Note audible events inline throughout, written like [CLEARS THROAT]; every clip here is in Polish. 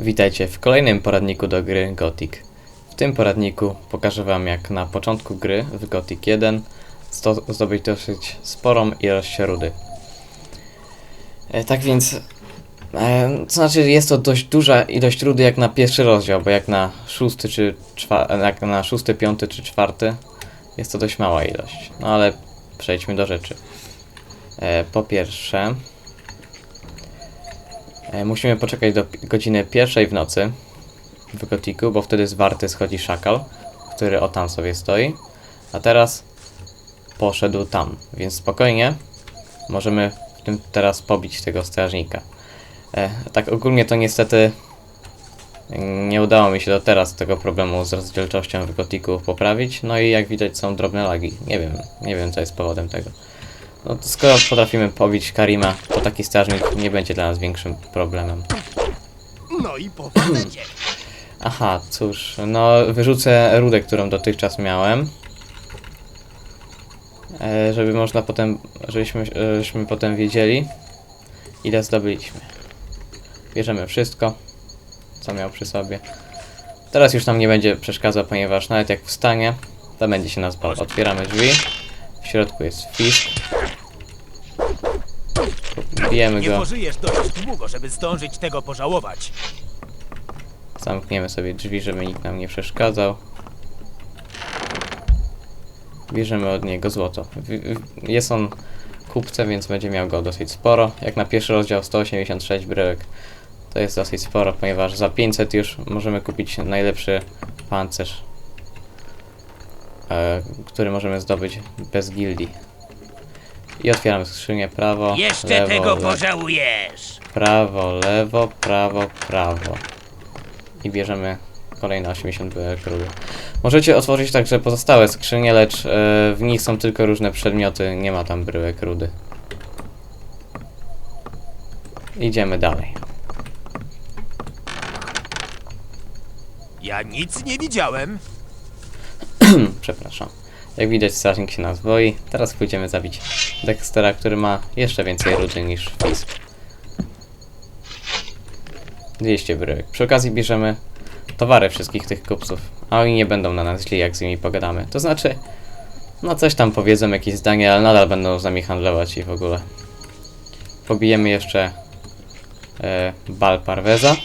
Witajcie w kolejnym poradniku do gry Gothic. W tym poradniku pokażę Wam jak na początku gry w Gothic 1 sto- zdobyć dosyć sporą ilość rudy. E, tak więc, e, to znaczy jest to dość duża ilość rudy jak na pierwszy rozdział, bo jak na szósty czy jak na szósty, piąty czy czwarty jest to dość mała ilość. No ale przejdźmy do rzeczy. E, po pierwsze, Musimy poczekać do godziny pierwszej w nocy w Gotiku, bo wtedy z warty schodzi szakal, który o tam sobie stoi. A teraz poszedł tam, więc spokojnie możemy w tym teraz pobić tego strażnika. E, tak ogólnie to niestety nie udało mi się do teraz tego problemu z rozdzielczością w Gotiku poprawić, no i jak widać są drobne lagi. Nie wiem, nie wiem co jest powodem tego. No to skoro potrafimy pobić Karima, to taki strażnik nie będzie dla nas większym problemem. No i powodzenie. [CLEARS THROAT] Aha, cóż, no wyrzucę rudę, którą dotychczas miałem. E, żeby można potem, żebyśmy, e, żebyśmy potem wiedzieli, ile zdobyliśmy. Bierzemy wszystko, co miał przy sobie. Teraz już nam nie będzie przeszkadzał, ponieważ nawet jak wstanie, to będzie się nas bał. Otwieramy drzwi, środku jest fisk. Bijemy Nie go. pożyjesz dość długo, żeby zdążyć tego pożałować. Zamkniemy sobie drzwi, żeby nikt nam nie przeszkadzał. Bierzemy od niego złoto. Jest on kupcem, więc będzie miał go dosyć sporo. Jak na pierwszy rozdział 186 bryłek. To jest dosyć sporo, ponieważ za 500 już możemy kupić najlepszy pancerz, który możemy zdobyć bez gildii. I otwieramy skrzynię prawo, Jeszcze lewo, tego lewo. pożałujesz! Prawo, lewo, prawo, prawo. I bierzemy kolejne 80 byłek rudy. Możecie otworzyć także pozostałe skrzynie, lecz e, w nich są tylko różne przedmioty, nie ma tam bryłek rudy. Idziemy dalej. Ja nic nie widziałem. [CLEARS THROAT] Przepraszam. Jak widać strażnik się nas boi. Teraz pójdziemy zabić Dextera, który ma jeszcze więcej rudy niż Fisk. 200 bryłek. Przy okazji bierzemy towary wszystkich tych kupców, a oni nie będą na nas źli, jak z nimi pogadamy. To znaczy, no coś tam powiedzą, jakieś zdanie, ale nadal będą z nami handlować i w ogóle. Pobijemy jeszcze e, Bal Parveza.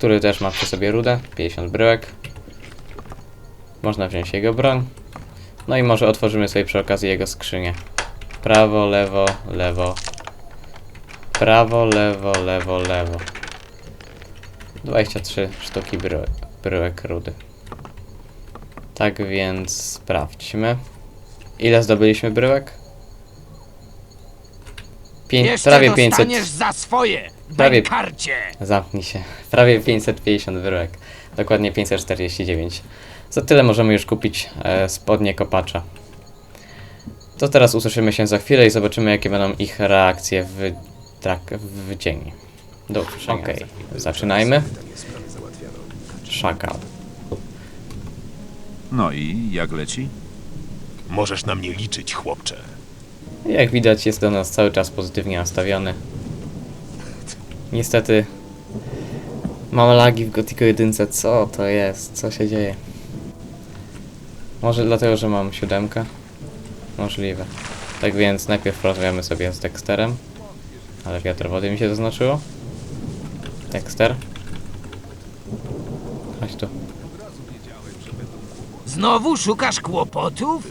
Który też ma przy sobie rudę, 50 bryłek. Można wziąć jego broń. No i może otworzymy sobie przy okazji jego skrzynię. Prawo, lewo, lewo. Prawo, lewo, lewo, lewo. 23 sztuki bryłek, bryłek rudy. Tak więc sprawdźmy. Ile zdobyliśmy bryłek? Pię Jeszcze prawie 500. dostaniesz za swoje! Prawie- Karcie! Zamknij się. [LAUGHS] Prawie 550 wyrok. Dokładnie 549. Za tyle możemy już kupić e, spodnie kopacza. To teraz usłyszymy się za chwilę i zobaczymy jakie będą ich reakcje w, trak, w dzień. Do usłyszenia. Okej, zaczynajmy. Szakal. No i jak leci? Możesz na mnie liczyć, chłopcze. Jak widać jest do nas cały czas pozytywnie nastawiony. Niestety mam lagi w Gothicu 1. Co to jest? Co się dzieje? Może dlatego, że mam siódemkę? Możliwe. Tak więc najpierw porozmawiamy sobie z Dexterem. Ale wiatr wody mi się zaznaczyło. Dexter. Chodź tu. Znowu szukasz kłopotów?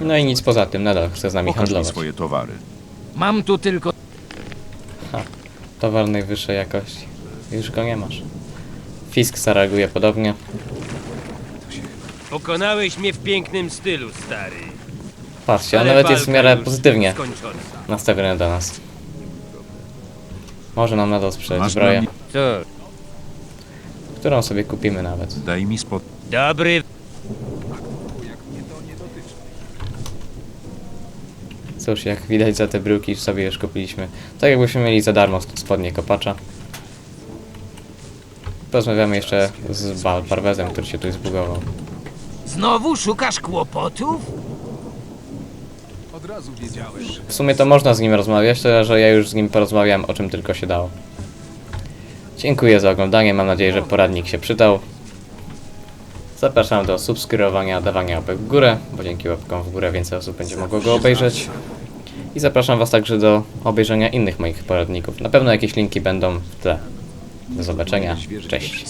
No i nic poza tym, nadal chce z nami Pokaż mi handlować. swoje towary. Mam tu tylko... Towar najwyższej jakości. Już go nie masz. Fisk zareaguje podobnie. Pokonałeś mnie w pięknym stylu, stary. Patrzcie, on Ale nawet jest w walka miarę już pozytywnie Skończona. nastawiony do nas. Może nam nadal sprzedać Masz zbroję, broni? Co? którą sobie kupimy nawet. Daj mi spod... Dobry. Cóż, jak widać za te bryłki sobie już kupiliśmy. Tak jakbyśmy mieli za darmo spodnie kopacza. Porozmawiamy jeszcze z Bal Parvezem, który się tu zbugował. Znowu szukasz kłopotów? razu wiedziałem, że W sumie to można z nim rozmawiać, tyle że ja już z nim porozmawiałem o czym tylko się dało. Dziękuję za oglądanie, mam nadzieję, że poradnik się przydał. Zapraszam do subskrybowania, dawania łapek w górę, bo dzięki łapkom w górę więcej osób będzie mogło go obejrzeć. I zapraszam Was także do obejrzenia innych moich poradników. Na pewno jakieś linki będą w tle. Do zobaczenia. Cześć.